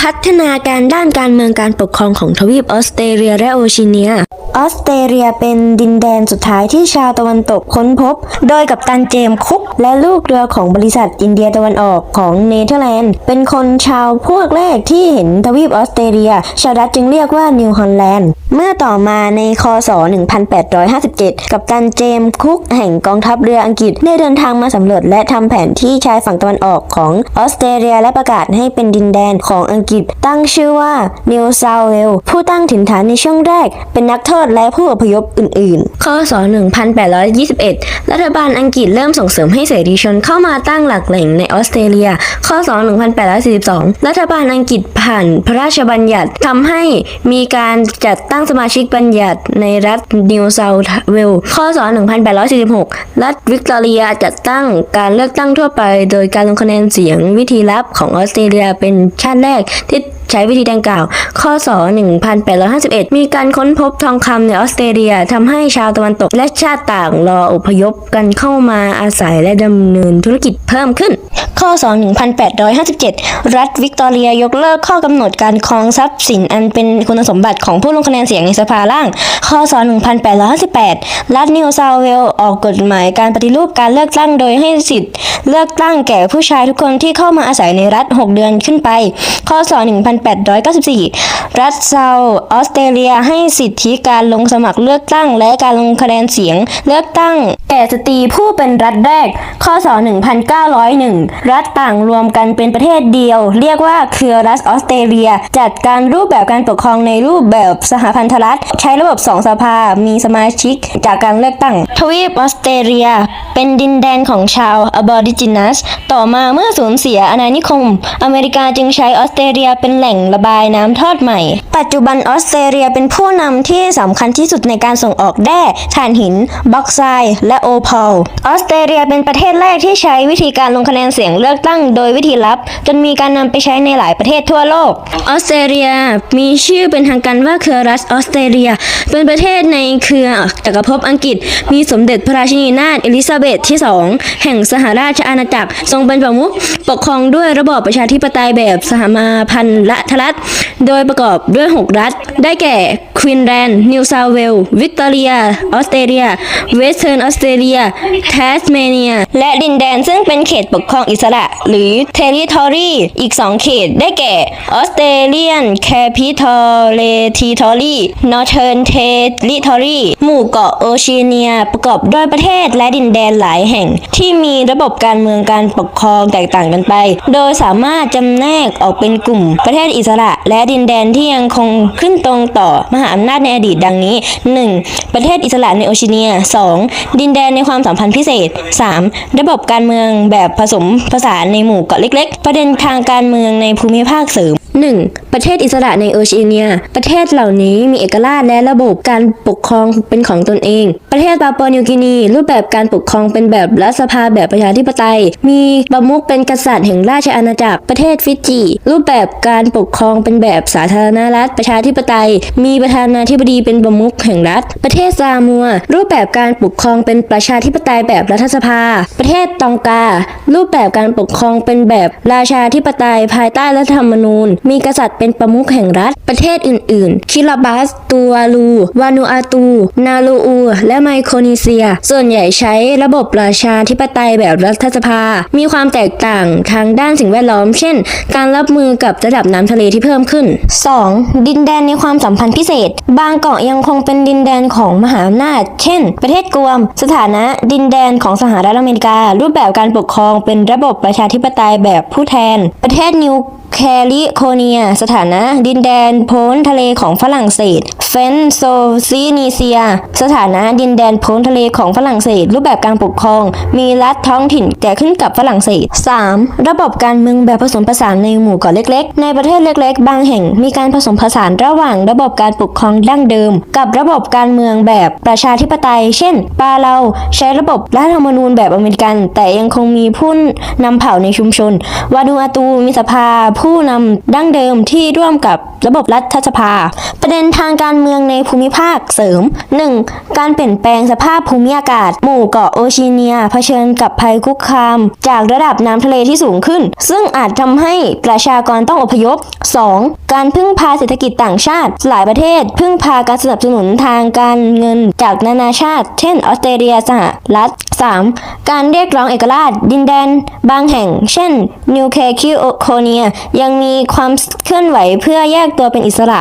พัฒนาการด้านการเมืองการปกครองของทวีปออสเตรเลียและโอชิเนีย ออสเตรเลียเป็นดินแดนสุดท้ายที่ชาวตะวันตกค้นพบ โดยกัปตันเจมคุก และลูกเรือของบริษัทอินเดียตะวันออกของเนเธอร์แลนด์ เป็นคนชาวพวกแรกที่เห็นทวีปออสเตรเลีย ชาวดัตจึงเรียกว่านิวฮอลแลนด์ เมื่อต่อมาในคศ 1857 กัปตันเจมส์คุกแห่งกองทัพเรืออังกฤษได้เดินทางมาสำรวจและทำแผนที่ชายฝั่งตะวันออกของออสเตรเลียและประกาศให้เป็นดินแดนของอังกฤษ ตั้งชื่อว่านิวเซาเวลผู้ตั้งถิ่นฐานในช่วงแรก เป็นนักโทษและผู้อพยพอื่นๆ คศ 1821 รัฐบาลอังกฤษเริ่มส่งเสริมให้เสรีชนเข้ามาตั้งหลักแหล่งในออสเตรเลีย คศ 1842 รัฐบาลอังกฤษผ่านพระราชบัญญัติทำให้มีการจัดตั้งสมาชิกบัญญัติในรัฐนิวเซาท์เวลส์คศ1846 รัฐวิกตอเรียจัดตั้งการเลือกตั้งทั่วไป โดยการลงคะแนนเสียงวิธีลับของออสเตรเลียเป็นชาติแรกที่ใช้วิธีดังกล่าว ข้อศ1851 มีการค้นพบทองคำในออสเตรเลียทำให้ชาวตะวันตกและชาติต่างรออพยพกันเข้ามาอาศัยและดำเนินธุรกิจเพิ่มขึ้น ข้อ1857 รัฐวิกตอเรียยกเลิกข้อกำหนดการครองทรัพย์สินอันเป็นคุณสมบัติของผู้ลงคะแนนเสียงในสภาล่างข้อ1858 รัฐนิวเซาเวลส์ออกกฎหมายการปฏิรูปการเลือกตั้งโดยให้สิทธิ์ เลือกตั้งแก่ผู้ชายทุกคนที่เข้ามาอาศัยในรัฐ 6 เดือนขึ้นไป ข้อ1894 รัฐเซาท์ออสเตรเลียให้สิทธิการลงสมัครเลือกตั้ง และการลงคะแนนเสียงเลือกตั้ง แก่สตรีผู้เป็นรัฐแรก ข้อ1901 รัฐต่างรวมกันเป็นประเทศเดียว เรียกว่าเครือรัฐออสเตรเลีย จัดการรูปแบบการปกครองในรูปแบบสหพันธรัฐ ใช้ระบบสองสภา มีสมาชิกจากการเลือกตั้ง ทวีปออสเตรเลีย เป็นดินแดนของชาวอบอริจินัส ต่อมาเมื่อสูญเสียอาณานิคม อเมริกาจึงใช้ออสเตรเลียเป็นแหล่งระบายน้ำทอดใหม่ ปัจจุบันออสเตรเลียเป็นผู้นำที่สำคัญที่สุดในการส่งออกแร่ถ่านหินบล็อกไซด์และโอพอลออสเตรเลียเป็นประเทศแรกที่ใช้วิธีการลงคะแนนเสียงเลือกตั้งโดยวิธีลับ จนมีการนำไปใช้ในหลายประเทศทั่วโลก ออสเตรเลียมีชื่อเป็นทางการว่าเครือรัฐออสเตรเลีย เป็นประเทศในเครือจักรภพอังกฤษ มีสมเด็จพระราชินีนาถเอลิซาเบธที่2แห่งสหราชอาณาจักรทรงเป็นประมุขปกครองด้วยระบอบประชาธิปไตยแบบสหมาพันธรัฐ โดยประกอบด้วย 6 รัฐ ได้แก่ควีนแลนด์ นิวเซาเวลสวิกตอเรีย ออสเตรเลีย เวสเทิร์นออสเตรเลีย แทสเมเนีย และดินแดนซึ่งเป็นเขตปกครองอิสระ หรือ Territory อีก 2 เขต ได้แก่ออสเตรเลียนแคปิทอเลทีทอรีนอร์เทิร์นเทริทอรีหมู่เกาะโอเชียเนีย ประกอบด้วยประเทศและดินแดนหลายแห่ง ที่มีระบบการเมืองการปกครองแตกต่างกันไป โดยสามารถจำแนกออกเป็นกลุ่มประเทศอิสระและดินแดนที่ยังคงขึ้นตรงต่อมหาอำนาจในอดีตดังนี้ 1. ประเทศอิสระในโอเชียเนีย 2. ดินแดนในความสัมพันธ์พิเศษ 3. ระบบการเมืองแบบผสมผสานในหมู่เกาะเล็ก ๆ ประเด็นทางการเมืองในภูมิภาคเสริม 1. ประเทศอิสระในโอเชียเนีย ประเทศเหล่านี้มีเอกราชและระบบการปกครองเป็นของตนเอง ประเทศปาปัวนิวกินี รูปแบบการปกครองเป็นแบบรัฐสภาแบบประชาธิปไตย มีประมุขเป็นกษัตริย์แห่งราชอาณาจักร ประเทศฟิจิ รูปแบบการปกครองเป็นแบบสาธารณรัฐประชาธิปไตย มีประธานาธิบดีเป็นประมุขแห่งรัฐ ประเทศซามัว รูปแบบการปกครองเป็นประชาธิปไตยแบบรัฐสภา ประเทศตองกา รูปแบบการปกครองเป็นแบบราชาธิปไตยภายใต้รัฐธรรมนูญมีกษัตริย์เป็นประมุขแห่งรัฐ ประเทศอื่น ๆ คิราบัส ตูวาลู วานูอาตู นาลูอู และไมโครนีเซีย ส่วนใหญ่ใช้ระบบราชาธิปไตยแบบรัฐสภา มีความแตกต่างทางด้านสิ่งแวดล้อม เช่น การรับมือกับระดับน้ำทะเลที่เพิ่มขึ้น 2. ดินแดนในความสัมพันธ์พิเศษ บางเกาะยังคงเป็นดินแดนของมหาอำนาจ เช่น ประเทศกวม สถานะดินแดนของสหรัฐอเมริกา รูปแบบการปกครองเป็นระบบประชาธิปไตยแบบผู้แทน ประเทศนิวแคลิโคเนีย สถานะ ดินแดนพ้นทะเลของฝรั่งเศสเฟนโซซีนีเซีย สถานะดินแดนพ้นทะเลของฝรั่งเศส รูปแบบการปกครอง มีรัฐท้องถิ่นแต่ขึ้นกับฝรั่งเศส 3. ระบบการเมืองแบบผสมผสานในหมู่เกาะเล็ก ๆ ในประเทศเล็ก ๆ บางแห่งมีการผสมผสานระหว่างระบบการปกครองดั้งเดิม กับระบบการเมืองแบบประชาธิปไตย เช่น ปาเลาใช้ระบบรัฐธรรมนูญแบบอเมริกัน แต่ยังคงมีผู้นำเผ่าในชุมชน วานูอาตูมีสภาผู้นำดั้งเดิมที่ร่วมกับระบบรัฐสภา ประเด็นทางการเมืองในภูมิภาคเสริม 1. การเปลี่ยนแปลงสภาพภูมิอากาศ หมู่เกาะโอชิเนียเผชิญกับภัยคุกคาม จากระดับน้ำทะเลที่สูงขึ้น ซึ่งอาจทำให้ประชากรต้องอพยพ 2. การพึ่งพาเศรษฐกิจต่างชาติ หลายประเทศ พึ่งพาการสนับสนุนทางการเงินจากนานาชาติ เช่น ออสเตรเลียสหรัฐ 3. การเรียกร้องเอกราช ดินแดน บางแห่ง เช่น นิวเคคิโอโคเนีย ยังมีความความเคลื่อนไหวเพื่อแยกตัวเป็นอิสระ